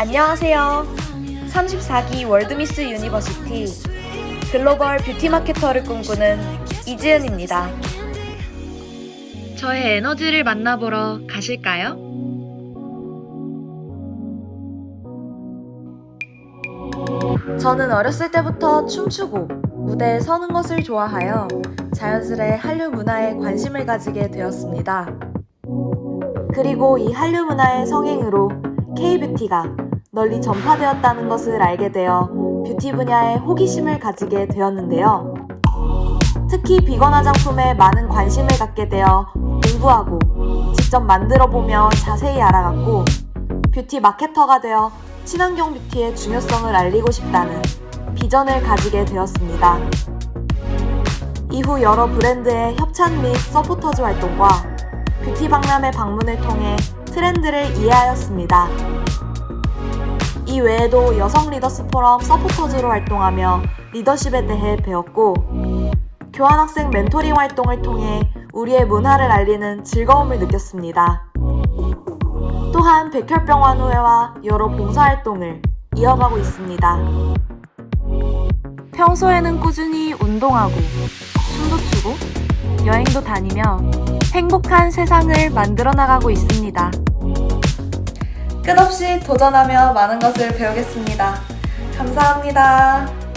안녕하세요. 34기 월드미스 유니버시티 글로벌 뷰티 마케터를 꿈꾸는 이지은입니다. 저의 에너지를 만나보러 가실까요? 저는 어렸을 때부터 춤추고 무대에 서는 것을 좋아하여 자연스레 한류 문화에 관심을 가지게 되었습니다. 그리고 이 한류 문화의 성행으로 K-뷰티가 널리 전파되었다는 것을 알게 되어 뷰티 분야에 호기심을 가지게 되었는데요. 특히 비건 화장품에 많은 관심을 갖게 되어 공부하고 직접 만들어 보며 자세히 알아갔고 뷰티 마케터가 되어 친환경 뷰티의 중요성을 알리고 싶다는 비전을 가지게 되었습니다. 이후 여러 브랜드의 협찬 및 서포터즈 활동과 뷰티 박람회 방문을 통해 트렌드를 이해하였습니다. 이 외에도 여성 리더스 포럼 서포터즈로 활동하며 리더십에 대해 배웠고 교환학생 멘토링 활동을 통해 우리의 문화를 알리는 즐거움을 느꼈습니다. 또한 백혈병환우회와 여러 봉사활동을 이어가고 있습니다. 평소에는 꾸준히 운동하고 춤도 추고 여행도 다니며 행복한 세상을 만들어 나가고 있습니다. 끝없이 도전하며 많은 것을 배우겠습니다. 감사합니다.